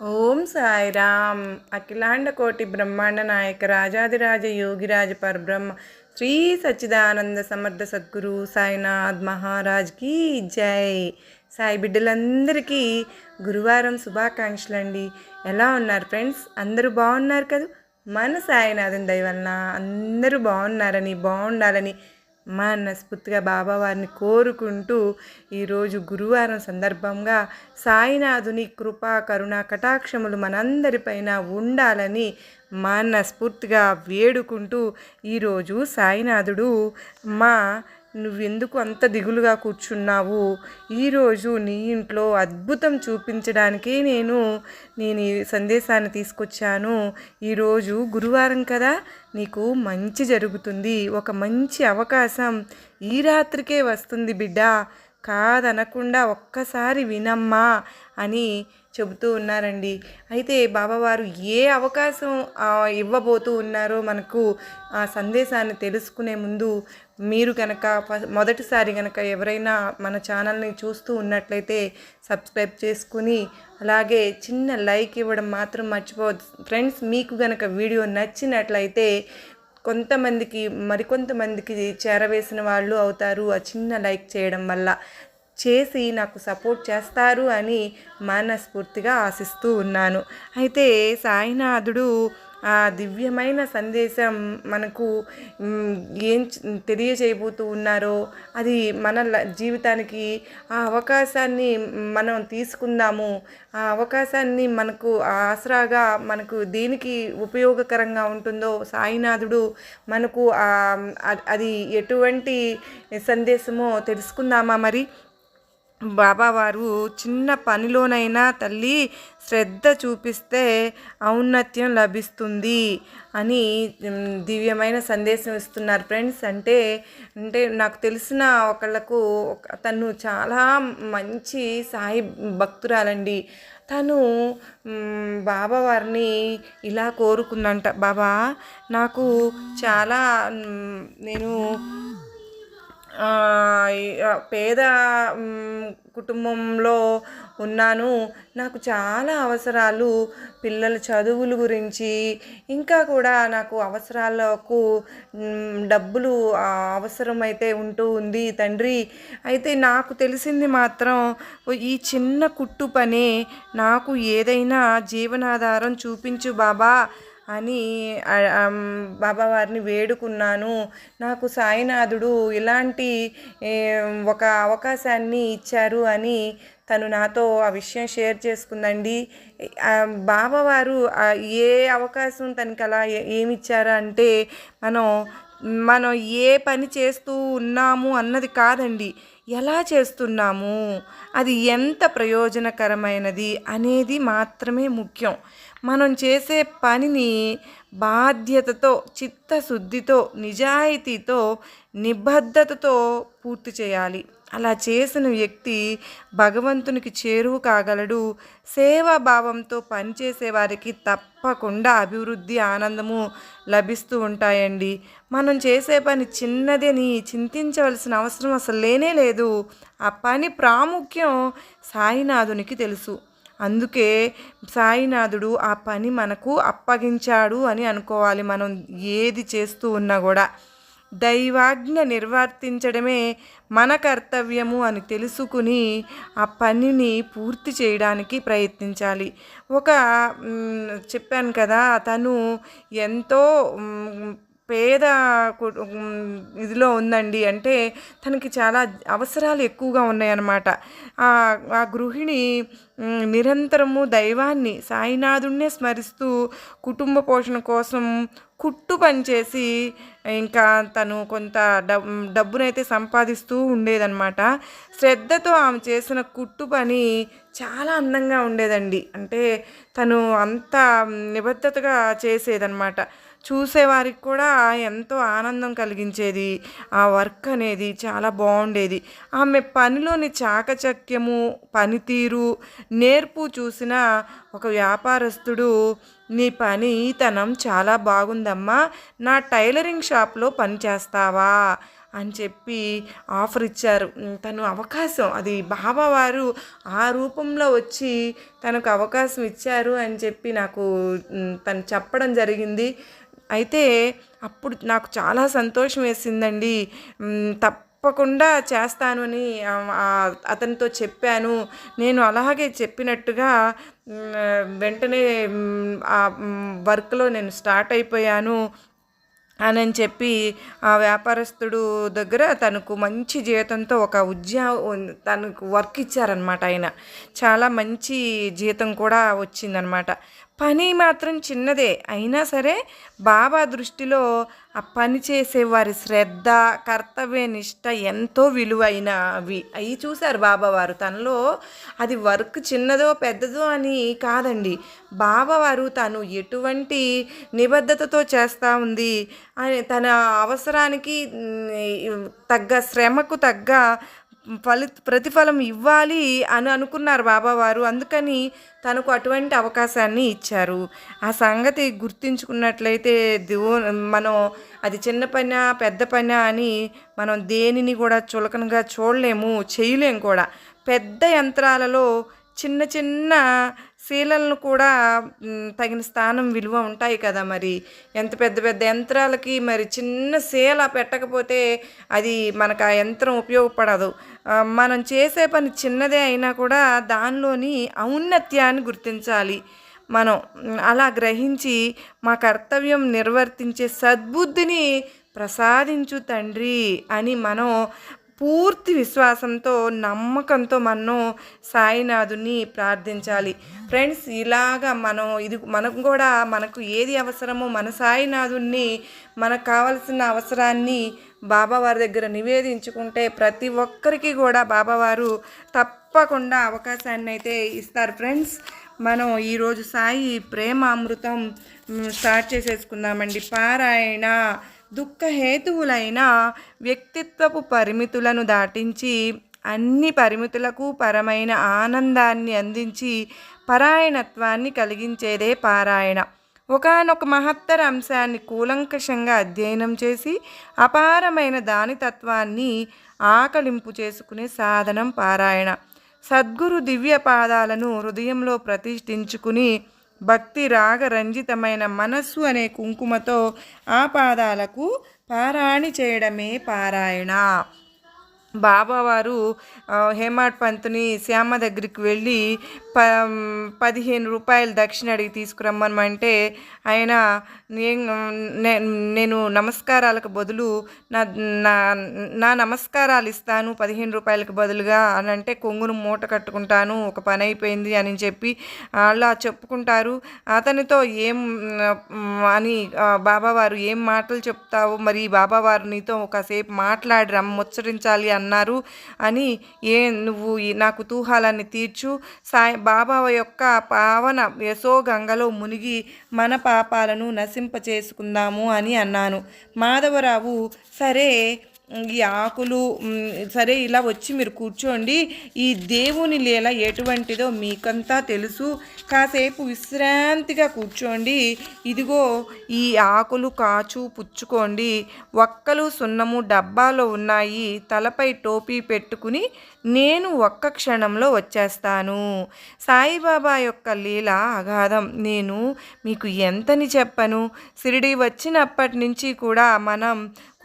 ఓం సాయిరామ్. అఖిలాండ కోటి బ్రహ్మాండ నాయక రాజాదిరాజ యోగిరాజ పరబ్రహ్మ శ్రీ సచ్చిదానంద సమర్థ సద్గురు సాయినాథ్ మహారాజ్కి జై. సాయి బిడ్డలందరికీ గురువారం శుభాకాంక్షలు అండి ఎలా ఉన్నారు ఫ్రెండ్స్? అందరూ బాగున్నారు కదా? మన సాయినాథన్ దయవలన అందరూ బాగున్నారని బాగుండాలని మనస్ఫూర్తిగా బాబావారిని కోరుకుంటూ ఈరోజు గురువారం సందర్భంగా సాయినాథుని కృపా కరుణ కటాక్షములు మనందరిపైన ఉండాలని మనస్ఫూర్తిగా వేడుకుంటూ ఈరోజు సాయినాథుడు మా నువ్వెందుకు అంత దిగులుగా కూర్చున్నావు? ఈరోజు నీ ఇంట్లో అద్భుతం చూపించడానికే నేను నేను ఈ సందేశాన్ని తీసుకొచ్చాను. ఈరోజు గురువారం కదా నీకు మంచి జరుగుతుంది. ఒక మంచి అవకాశం ఈ రాత్రికే వస్తుంది బిడ్డ. కాదనకుండా ఒక్కసారి వినమ్మా అని చెబుతూ ఉన్నారండి. అయితే బాబావారు ఏ అవకాశం ఇవ్వబోతూ ఉన్నారో మనకు ఆ సందేశాన్ని తెలుసుకునే ముందు మీరు కనుక ఫ- మొదటిసారి కనుక ఎవరైనా మన ఛానల్ని చూస్తూ ఉన్నట్లయితే సబ్స్క్రైబ్ చేసుకుని అలాగే చిన్న లైక్ ఇవ్వడం మాత్రం మర్చిపోవద్దు. ఫ్రెండ్స్ మీకు కనుక వీడియో నచ్చినట్లయితే కొంతమందికి మరికొంతమందికి చేరవేసిన వాళ్ళు అవుతారు ఆ చిన్న లైక్ చేయడం వల్ల. చేసి నాకు సపోర్ట్ చేస్తారు అని మనస్ఫూర్తిగా ఆశిస్తూ ఉన్నాను. అయితే సాయినాథుడు ఆ దివ్యమైన సందేశం మనకు ఏం తెలియజేయబోతూ ఉన్నారో అది మన ల- జీవితానికి ఆ అవకాశాన్ని మనం తీసుకుందాము ఆ అవకాశాన్ని మనకు ఆసరాగా మనకు దేనికి ఉపయోగకరంగా ఉంటుందో సాయినాథుడు మనకు అది ఎటువంటి సందేశమో తెలుసుకుందామా మరి? బాబావారు చిన్న పనిలోనైనా తల్లి శ్రద్ధ చూపిస్తే ఔన్నత్యం లభిస్తుంది అని దివ్యమైన సందేశం ఇస్తున్నారు ఫ్రెండ్స్. అంటే అంటే నాకు తెలిసిన ఒకళ్ళకు తను చాలా మంచి సాయి భక్తురాలండి. తను బాబావారిని ఇలా కోరుకుందంట బాబా నాకు చాలా నేను పేద కుటుంబంలో ఉన్నాను. నాకు చాలా అవసరాలు. పిల్లల చదువుల గురించి ఇంకా కూడా నాకు అవసరాలకు డబ్బులు అవసరమైతే ఉంటూ ఉంది తండ్రి. అయితే నాకు తెలిసింది మాత్రం ఈ చిన్న కుట్టు పనే. నాకు ఏదైనా జీవనాధారం చూపించు బాబా. అని బాబావారిని వేడుకున్నాను. నాకు సాయినాథుడు ఇలాంటి ఒక అవకాశాన్ని ఇచ్చారు అని తను నాతో ఆ విషయం షేర్ చేసుకుందండి. బాబావారు ఏ అవకాశం తనకి అలా ఏమిచ్చారా ఏమి అంటే మనం మనం ఏ పని చేస్తూ ఉన్నాము అన్నది కాదండి. ఎలా చేస్తున్నాము? అది ఎంత ప్రయోజనకరమైనది అనేది మాత్రమే ముఖ్యం. మనం చేసే పనిని బాధ్యతతో చిత్తశుద్ధితో నిజాయితీతో నిబద్ధతతో పూర్తి చేయాలి. అలా చేసిన వ్యక్తి భగవంతునికి చేరువు కాగలడు. సేవాభావంతో పనిచేసే వారికి తప్పకుండా అభివృద్ధి ఆనందము లభిస్తూ ఉంటాయండి. మనం చేసే పని చిన్నదని చింతించవలసిన అవసరం అసలు లేనే లేదు. ఆ పని ప్రాముఖ్యం సాయినాథునికి తెలుసు. అందుకే సాయినాథుడు ఆ పని మనకు అప్పగించాడు అని అనుకోవాలి. మనం ఏది చేస్తూ ఉన్నా కూడా దైవాజ్ఞ నిర్వర్తించడమే మన కర్తవ్యము అని తెలుసుకుని ఆ పనిని పూర్తి చేయడానికి ప్రయత్నించాలి. ఒక చెప్పాను కదా తను ఎంతో పేద కు- ఇదిలో ఉందండి. అంటే తనకి చాలా అవసరాలు ఎక్కువగా ఉన్నాయన్నమాట. ఆ గృహిణి నిరంతరము దైవాన్ని సాయినాథుణ్ణే స్మరిస్తూ కుటుంబ పోషణ కోసం కుట్టు పనిచేసి ఇంకా తను కొంత డబ్ డబ్బునైతే సంపాదిస్తూ ఉండేదన్నమాట. శ్రద్ధతో ఆమె చేసిన కుట్టు పని చాలా అందంగా ఉండేదండి. అంటే తను అంత నిబద్ధతగా చేసేదన్నమాట. చూసేవారికి కూడా ఎంతో ఆనందం కలిగించేది. ఆ వర్క్ అనేది చాలా బాగుండేది. ఆమె పనిలోని చాకచక్యము పనితీరు నేర్పు చూసిన ఒక వ్యాపారస్తుడు నీ పనితనం చాలా బాగుందమ్మా నా టైలరింగ్ షాప్లో పని చేస్తావా అని చెప్పి ఆఫర్ ఇచ్చారు. తను అవకాశం అది బాబా వారు ఆ రూపంలో వచ్చి తనకు అవకాశం ఇచ్చారు అని చెప్పి నాకు తను చెప్పడం జరిగింది. అయితే అప్పుడు నాకు చాలా సంతోషం వేసిందండి. తప్పకుండా చేస్తాను అని అతనితో చెప్పాను. నేను అలాగే చెప్పినట్టుగా వెంటనే ఆ వర్క్లో నేను స్టార్ట్ అయిపోయాను అని చెప్పి ఆ వ్యాపారస్తుడు దగ్గర తనకు మంచి జీతంతో ఒక ఉద్యోగం తనకు వర్క్ ఇచ్చారనమాట ఆయన. చాలా మంచి జీతం కూడా వచ్చిందనమాట. పని మాత్రం చిన్నదే. అయినా సరే బాబా దృష్టిలో ఆ పని చేసే వారి శ్రద్ధ కర్తవ్య నిష్ట ఎంతో విలువైన అవి. అవి చూశారు బాబావారు తనలో అది వర్క్ చిన్నదో పెద్దదో అని కాదండి. బాబావారు తను ఎటువంటి నిబద్ధతతో చేస్తూ ఉంది అని తన అవసరానికి తగ్గ శ్రమకు తగ్గ ఫలి ప్రతిఫలం ఇవ్వాలి అని అనుకున్నారు బాబావారు. అందుకని తనకు అటువంటి అవకాశాన్ని ఇచ్చారు. ఆ సంగతి గుర్తించుకున్నట్లయితే దివో మనం అది చిన్న పని పెద్ద పని అని మనం దేనిని కూడా చులకనగా చూడలేము చేయలేము కూడా. పెద్ద యంత్రాలలో చిన్న చిన్న శీలలను కూడా తగిన స్థానం విలువ ఉంటాయి కదా మరి. ఎంత పెద్ద పెద్ద యంత్రాలకి మరి చిన్న శీల పెట్టకపోతే అది మనకు ఆ యంత్రం ఉపయోగపడదు. మనం చేసే పని చిన్నదే అయినా కూడా దానిలోని ఔన్నత్యాన్ని గుర్తించాలి మనం. అలా గ్రహించి మా కర్తవ్యం నిర్వర్తించే సద్బుద్ధిని ప్రసాదించు తండ్రి అని మనం పూర్తి విశ్వాసంతో నమ్మకంతో మనం సాయినాథుని ప్రార్థించాలి. ఫ్రెండ్స్ ఇలాగా మనం ఇది మనకు కూడా మనకు ఏది అవసరమో మన సాయినాథుణ్ణి మనకు కావలసిన అవసరాన్ని బాబావారి దగ్గర నివేదించుకుంటే ప్రతి ఒక్కరికి కూడా బాబావారు తప్పకుండా అవకాశాన్ని అయితే ఇస్తారు ఫ్రెండ్స్. మనం ఈరోజు సాయి ప్రేమ అమృతం స్టార్ట్ చేసేసుకుందామండి. పారాయణ దుఃఖహేతువులైన వ్యక్తిత్వపు పరిమితులను దాటించి అన్ని పరిమితులకు పరమైన ఆనందాన్ని అందించి పరాయణత్వాన్ని కలిగించేదే పారాయణ. ఒకానొక మహత్తర అంశాన్ని కూలంకషంగా అధ్యయనం చేసి అపారమైన దాని తత్వాన్ని ఆకలింపు చేసుకునే సాధనం పారాయణ. సద్గురు దివ్య పాదాలను హృదయంలో ప్రతిష్ఠించుకుని భక్తి రాగ రంజితమైన మనస్సు అనే కుంకుమతో ఆ పాదాలకు పారాణి చేయడమే పారాయణ. బాబావారు హేమాడ్ పంతుని శ్యామ దగ్గరికి వెళ్ళి ప పదిహేను రూపాయలు దక్షిణ అడిగి తీసుకురమ్మనమంటే ఆయన "నేను- నమస్కారాలకు బదులు నా నా నా నమస్కారాలు ఇస్తాను పదిహేను రూపాయలకు బదులుగా అని అంటే కొంగును మూట కట్టుకుంటాను ఒక పని అయిపోయింది అని చెప్పి అలా చెప్పుకుంటారు. అతనితో ఏం అని బాబావారు ఏం మాటలు చెప్తావు మరి బాబావారు నీతో ఒకసేపు మాట్లాడి రమ్మ ముచ్చరించాలి అన్నారు అని ఏ నువ్వు నాకు నా తీర్చు. సాయి బాబా యొక్క పావన యశోగంగలో మునిగి మన పాపాలను నశింపచేసుకుందాము అని అన్నాను. మాధవరావు సరే ఈ ఆకులు సరే ఇలా వచ్చి మీరు కూర్చోండి. ఈ దేవుని లీల ఎటువంటిదో మీకంతా తెలుసు. కాసేపు విశ్రాంతిగా కూర్చోండి. ఇదిగో ఈ ఆకులు కాచు పుచ్చుకోండి. ఒక్కలు సున్నము డబ్బాలో ఉన్నాయి. తలపై టోపీ పెట్టుకుని నేను ఒక్క క్షణంలో వచ్చేస్తాను. సాయిబాబా యొక్క లీల అగాధం. నేను మీకు ఎంతని చెప్పను? షిరిడి వచ్చినప్పటి నుంచి కూడా మనం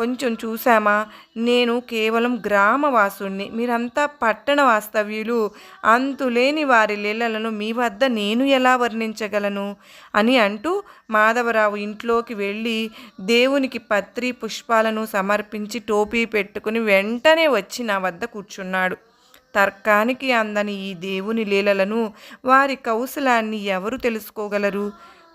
కొంచెం చూసామా నేను కేవలం గ్రామవాసుణ్ణి. మీరంతా పట్టణ వాస్తవ్యులు. అంతులేని వారి లీలలను మీ వద్ద నేను ఎలా వర్ణించగలను? అని అంటూ మాధవరావు ఇంట్లోకి వెళ్ళి దేవునికి పత్రి పుష్పాలను సమర్పించి టోపీ పెట్టుకుని వెంటనే వచ్చి నా వద్ద కూర్చున్నాడు. తర్కానికి అందని ఈ దేవుని లీలలను వారి కౌశలాన్ని ఎవరు తెలుసుకోగలరు?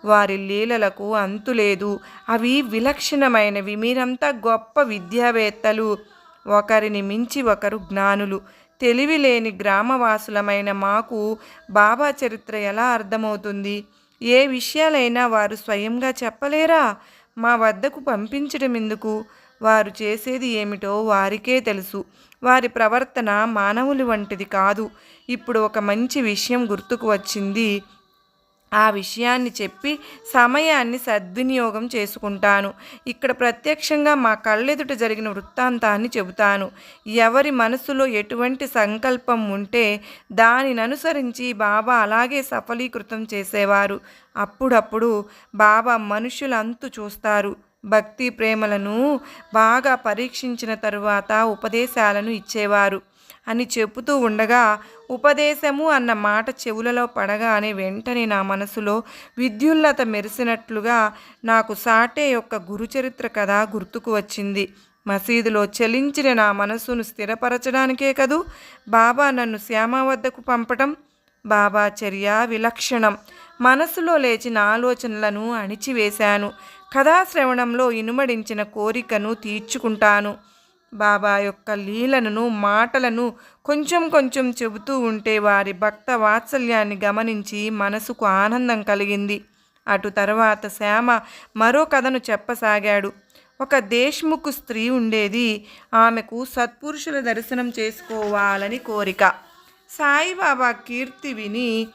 వారి లీలలకు అంతులేదు అవి విలక్షణమైనవి. మీరంతా గొప్ప విద్యావేత్తలు. ఒకరిని మించి ఒకరు జ్ఞానులు. తెలివి లేని గ్రామవాసులమైన మాకు బాబా చరిత్ర ఎలా అర్థమవుతుంది? ఏ విషయాలైనా వారు స్వయంగా చెప్పలేరా? మా వద్దకు పంపించడం ఎందుకు? వారు చేసేది ఏమిటో వారికే తెలుసు. వారి ప్రవర్తన మానవులు వంటిది కాదు. ఇప్పుడు ఒక మంచి విషయం గుర్తుకు వచ్చింది. ఆ విషయాన్ని చెప్పి సమయాన్ని సద్వినియోగం చేసుకుంటాను. ఇక్కడ ప్రత్యక్షంగా మా కళ్ళెదుట జరిగిన వృత్తాంతాన్ని చెబుతాను. ఎవరి మనసులో ఎటువంటి సంకల్పం ఉంటే దానిని అనుసరించి బాబా అలాగే సఫలీకృతం చేసేవారు. అప్పుడప్పుడు బాబా మనుషులంతు చూస్తారు. భక్తి ప్రేమలను బాగా పరీక్షించిన తరువాత ఉపదేశాలను ఇచ్చేవారు. అని చెబుతూ ఉండగా ఉపదేశము అన్న మాట చెవులలో పడగానే వెంటనే నా మనసులో విద్యుల్లత మెరిసినట్లుగా నాకు సాటే యొక్క గురుచరిత్ర కథ గుర్తుకు వచ్చింది. మసీదులో చలించిన నా మనసును స్థిరపరచడానికే కదూ? బాబా నన్ను శ్యామ వద్దకు పంపటం? బాబా చర్య విలక్షణం. మనసులో లేచిన ఆలోచనలను అణిచివేశాను. కథాశ్రవణంలో ఇనుమడించిన కోరికను తీర్చుకుంటాను. బాబా యొక్క లీలలను మాటలను కొంచెం కొంచెం చెబుతూ ఉంటే వారి భక్త వాత్సల్యాన్ని గమనించి మనసుకు ఆనందం కలిగింది. అటు తర్వాత శ్యామ మరో కథను చెప్పసాగాడు. ఒక దేశ్ముఖ్ స్త్రీ ఉండేది. ఆమెకు సత్పురుషుల దర్శనం చేసుకోవాలని కోరిక. సాయిబాబా కీర్తి విని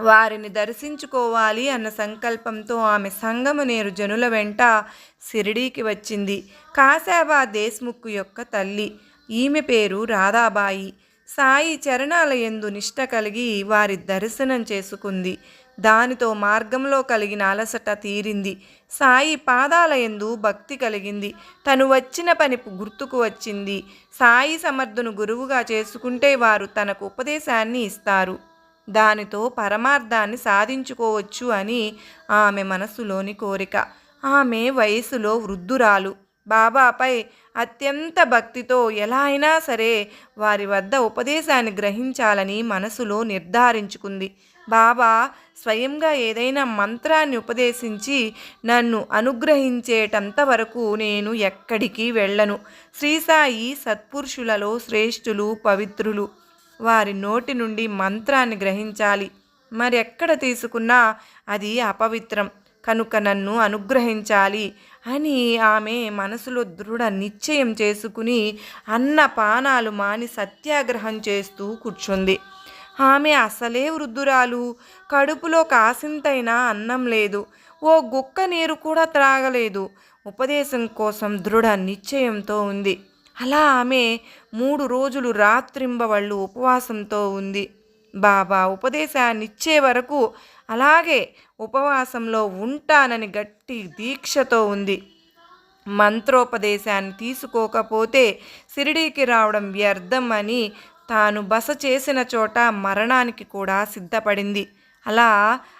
వారిని దర్శించుకోవాలి అన్న సంకల్పంతో ఆమె సంగమనేరు జనుల వెంట సిరిడీకి వచ్చింది. కాశాబా దేశ్ముఖ్ యొక్క తల్లి. ఈమె పేరు రాధాబాయి. సాయి చరణాల యందు నిష్ట కలిగి వారి దర్శనం చేసుకుంది. దానితో మార్గంలో కలిగిన అలసట తీరింది. సాయి పాదాలయందు భక్తి కలిగింది. తను వచ్చిన పని గుర్తుకు వచ్చింది. సాయి సమర్థును గురువుగా చేసుకుంటే వారు తనకు ఉపదేశాన్ని ఇస్తారు. దానితో పరమార్థాన్ని సాధించుకోవచ్చు అని ఆమె మనసులోని కోరిక. ఆమె వయసులో వృద్ధురాలు. బాబాపై అత్యంత భక్తితో ఎలా అయినా సరే వారి వద్ద ఉపదేశాన్ని గ్రహించాలని మనసులో నిర్ధారించుకుంది. బాబా స్వయంగా ఏదైనా మంత్రాన్ని ఉపదేశించి నన్ను అనుగ్రహించేటంత వరకు నేను ఎక్కడికి వెళ్ళను. శ్రీసాయి సత్పురుషులలో శ్రేష్ఠులు పవిత్రులు. వారి నోటి నుండి మంత్రాన్ని గ్రహించాలి. మరి ఎక్కడ తీసుకున్నా అది అపవిత్రం. కనుక నన్ను అనుగ్రహించాలి అని ఆమె మనసులో దృఢ నిశ్చయం చేసుకుని అన్న పానాలు మాని సత్యాగ్రహం చేస్తూ కూర్చుంది. ఆమె అసలే వృద్ధురాలు. కడుపులో కాసింతైనా అన్నం లేదు. ఓ గుక్క నీరు కూడా త్రాగలేదు. ఉపదేశం కోసం దృఢ నిశ్చయంతో ఉంది. అలా ఆమె మూడు రోజులు రాత్రింబవళ్ళు ఉపవాసంతో ఉంది. బాబా ఉపదేశాన్నిచ్చే వరకు అలాగే ఉపవాసంలో ఉంటానని గట్టి దీక్షతో ఉంది. మంత్రోపదేశాన్ని తీసుకోకపోతే సిరిడీకి రావడం వ్యర్థం అని తాను బస చేసిన చోట మరణానికి కూడా సిద్ధపడింది. అలా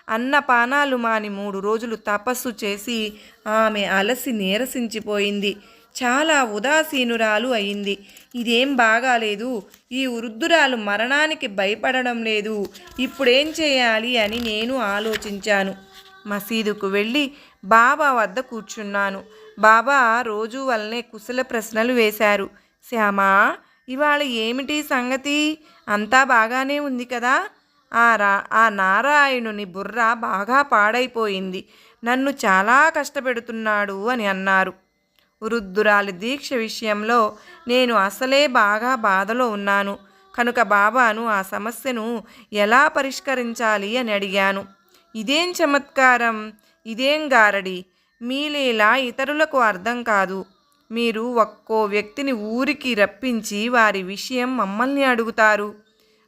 అన్నపానాలు మాని మూడు రోజులు తపస్సు చేసి ఆమె అలసి నీరసించిపోయింది. చాలా ఉదాసీనురాలు అయింది. ఇదేం బాగాలేదు. ఈ వృద్ధురాలు మరణానికి భయపడడం లేదు. ఇప్పుడేం చేయాలి అని నేను ఆలోచించాను. మసీదుకు వెళ్ళి బాబా వద్ద కూర్చున్నాను. బాబా రోజు వల్లనే కుశల ప్రశ్నలు వేశారు. శ్యామా ఇవాళ ఏమిటి సంగతి? అంతా బాగానే ఉంది కదా? ఆ రా ఆ నారాయణుని బుర్ర బాగా పాడైపోయింది. నన్ను చాలా కష్టపెడుతున్నాడు అని అన్నారు. వృద్ధురాలి దీక్ష విషయంలో నేను అసలే బాగా బాధలో ఉన్నాను. కనుక బాబాను ఆ సమస్యను ఎలా పరిష్కరించాలి అని అడిగాను. ఇదేం చమత్కారం? ఇదేం గారడి? మీలేలా ఇతరులకు అర్థం కాదు. మీరు ఒక్కో వ్యక్తిని ఊరికి రప్పించి వారి విషయం మమ్మల్ని అడుగుతారు.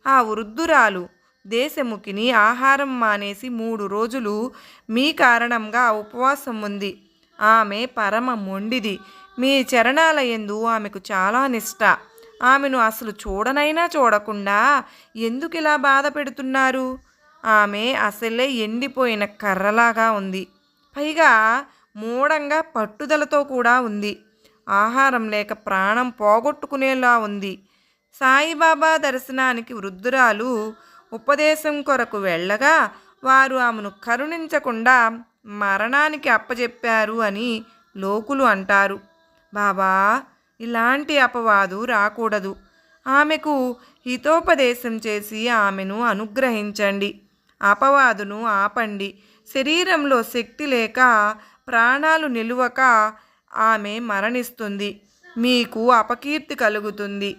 ఆ వృద్ధురాలు దేశముఖిని ఆహారం మానేసి మూడు రోజులు మీ కారణంగా ఉపవాసం ఉంది ఆమె పరమ మొండిది. మీ చరణాల యందు ఆమెకు చాలా నిష్ట. ఆమెను అసలు చూడనైనా చూడకుండా ఎందుకు ఇలా బాధ పెడుతున్నారు? ఆమె అసలే ఎండిపోయిన కర్రలాగా ఉంది. పైగా మూఢంగా పట్టుదలతో కూడా ఉంది. ఆహారం లేక ప్రాణం పోగొట్టుకునేలా ఉంది. సాయిబాబా దర్శనానికి వృద్ధురాలు ఉపదేశం కొరకు వెళ్ళగా వారు ఆమెను కరుణించకుండా మరణానికి అప్పజెప్పారు అని లోకులు అంటారు. బాబా ఇలాంటి అపవాదు రాకూడదు. ఆమెకు హితోపదేశం చేసి ఆమెను అనుగ్రహించండి. అపవాదును ఆపండి. శరీరంలో శక్తి లేక ప్రాణాలు నిలువక ఆమె మరణిస్తుంది. మీకు అపకీర్తి కలుగుతుంది.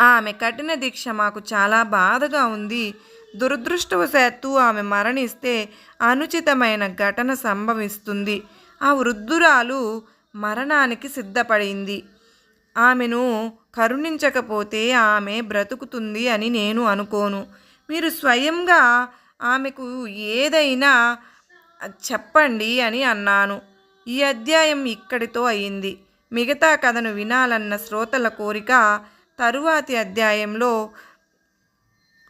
ఆమె కఠిన దీక్ష మాకు చాలా బాధగా ఉంది. దురదృష్టవశాత్తు ఆమె మరణిస్తే అనుచితమైన ఘటన సంభవిస్తుంది. ఆ వృద్ధురాలు మరణానికి సిద్ధపడింది. ఆమెను కరుణించకపోతే ఆమె బ్రతుకుతుంది అని నేను అనుకోను. మీరు స్వయంగా ఆమెకు ఏదైనా చెప్పండి అని అన్నాను. ఈ అధ్యాయం ఇక్కడితో అయింది. మిగతా కథను వినాలన్న శ్రోతల కోరిక తరువాతి అధ్యాయంలో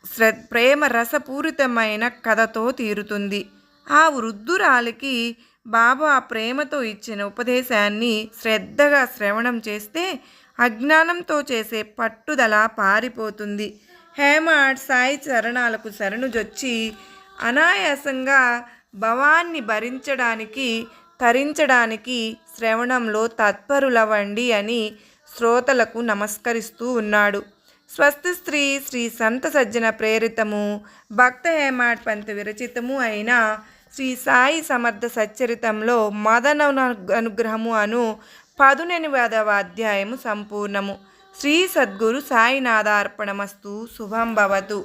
శ్ర ప్రేమ రసపూరితమైన కథతో తీరుతుంది. ఆ వృద్ధురాలికి బాబా ప్రేమతో ఇచ్చిన ఉపదేశాన్ని శ్రద్ధగా శ్రవణం చేస్తే అజ్ఞానంతో చేసే పట్టుదల పారిపోతుంది. హేమాడ్ సాయి చరణాలకు శరణుజొచ్చి అనాయాసంగా భవాన్ని భరించడానికి తరించడానికి శ్రవణంలో తత్పరులవండి అని శ్రోతలకు నమస్కరిస్తూ ఉన్నాడు. స్వస్తి స్త్రీ శ్రీ సంత సజ్జన ప్రేరితము భక్త హేమాడ్ పంత విరచితము అయిన శ్రీ సాయి సమర్థ సచ్చరితంలో మదన అనుగ్రహము అను పదునెనిమిదవ అధ్యాయము సంపూర్ణము. శ్రీ సద్గురు సాయినాథార్పణమస్తు శుభం భవతు.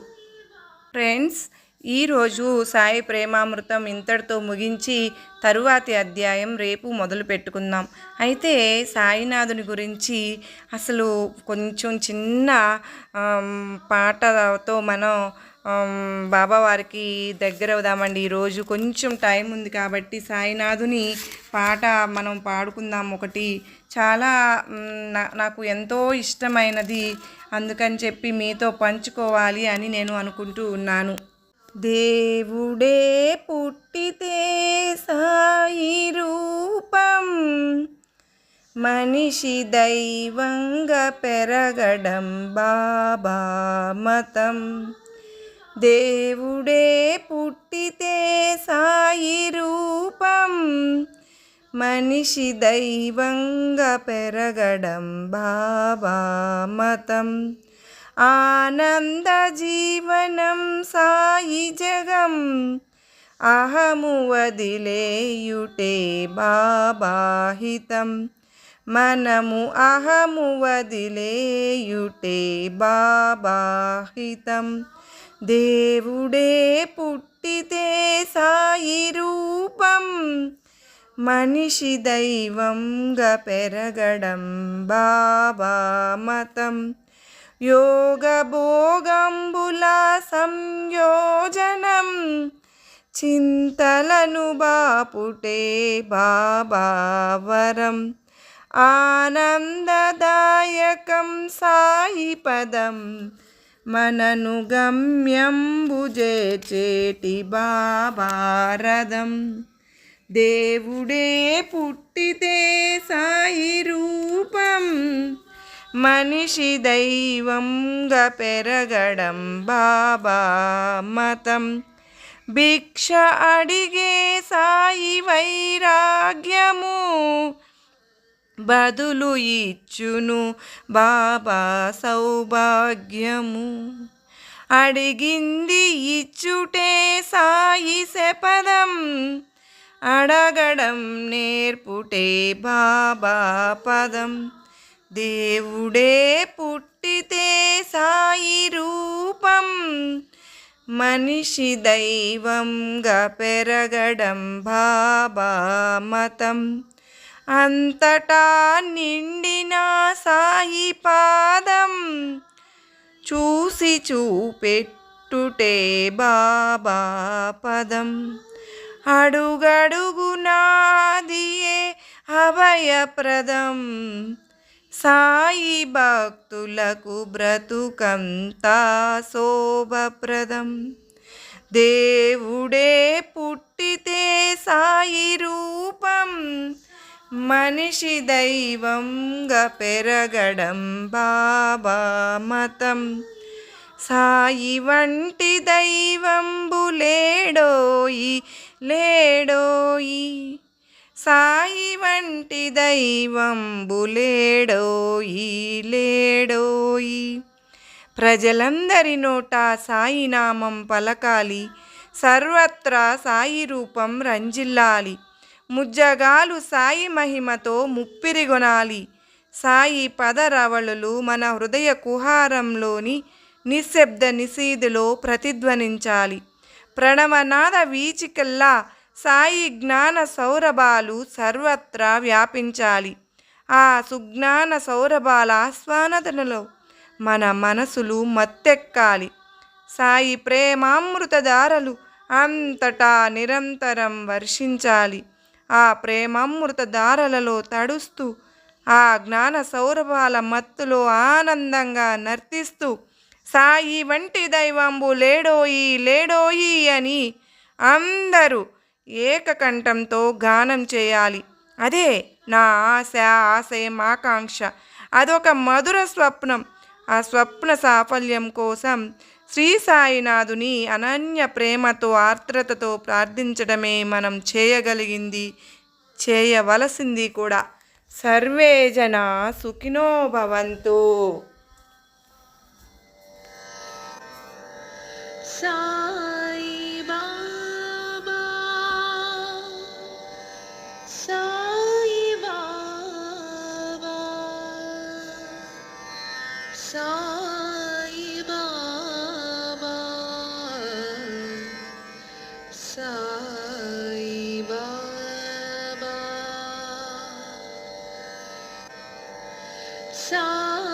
ఫ్రెండ్స్ ఈరోజు సాయి ప్రేమామృతం ఇంతటితో ముగించి తరువాతి అధ్యాయం రేపు మొదలు పెట్టుకుందాం. అయితే సాయినాథుని గురించి అసలు కొంచెం చిన్న పాటతో మనం బాబావారికి దగ్గర అవుదామండి. ఈరోజు కొంచెం టైం ఉంది కాబట్టి సాయినాథుని పాట మనం పాడుకుందాం ఒకటి. చాలా నా- నాకు ఎంతో ఇష్టమైనది. అందుకని చెప్పి మీతో పంచుకోవాలి అని నేను అనుకుంటూ ఉన్నాను. దేవుడే పుట్టితే సాయి రూపం. మనిషి దైవంగా పెరగడం బాబా మతం. దేవుడే పుట్టితే సాయి రూపం. మనిషి దైవంగా పెరగడం బాబా మతం. ఆనంద జీవనం సాయి జగం. అహము వదిలేయుటే బాబాహితం మనము అహము వదిలేయుటే బాబాహితం దేవుడే పుట్టితే సాయి రూపం. మనిషి దైవంగా పెరగడం బాబా మతం. యోగభోగంబుల సంయోజనం చింతలను బాపుటే బాబావరం. ఆనందదాయకం సాయి పదం మనను గమ్యంబుజే చేటి బాబారథం దేవుడే పుట్టితే సాయి రూపం మనిషి దైవంగా పెరగడం బాబా మతం. భిక్ష అడిగే సాయి వైరాగ్యము బదులు ఇచ్చును బాబా సౌభాగ్యము. అడిగింది ఇచ్చుటే సాయి శపదం అడగడం నేర్పుటే బాబా పదం. దేవుడే పుట్టితే సాయి రూపం మనిషి దైవంగా పెరగడం బాబా మతం. అంతటా నిండిన సాయి పాదం చూసి చూపెట్టుటే బాబా పదం. అడుగడుగునాదియే అభయప్రదం. సాయి భక్తులకు బ్రతుకంతా శోభప్రదం. దేవుడే పుట్టితే సాయి రూపం మనిషి దైవంగా పెరగడం బాబా మతం. సాయి వంటి దైవంబు లేడోయి లేడోయి సాయి వంటి దైవంబులేడోయి లేడోయి ప్రజలందరి నోట సాయి నామం పలకాలి సర్వత్రా సాయి రూపం రంజిల్లాలి. ముజ్జగాలు సాయి మహిమతో ముప్పిరిగొనాలి సాయి పదరవళులు మన హృదయ కుహారంలోని నిశ్శబ్ద నిశీదులో ప్రతిధ్వనించాలి. ప్రణవనాద వీచికల్లా సాయి జ్ఞాన సౌరభాలు సర్వత్రా వ్యాపించాలి. ఆ సుజ్ఞాన సౌరభాల ఆస్వానదనలో మన మనసులు మత్తెక్కాలి. సాయి ప్రేమామృతధారలు అంతటా నిరంతరం వర్షించాలి. ఆ ప్రేమామృతధారలలో తడుస్తూ ఆ జ్ఞాన సౌరభాల మత్తులో ఆనందంగా నర్తిస్తూ సాయి వంటి దైవంబు లేడోయి లేడోయి అని అందరూ ఏకకంఠంతో గానం చేయాలి. అదే నా ఆశ ఆశయం ఆకాంక్ష అదొక మధుర స్వప్నం. ఆ స్వప్న సాఫల్యం కోసం శ్రీ సాయినాథుని అనన్య ప్రేమతో ఆర్ద్రతతో ప్రార్థించడమే మనం చేయగలిగింది చేయవలసింది కూడా. సర్వే జన సుఖినో భవంతు. సా さ。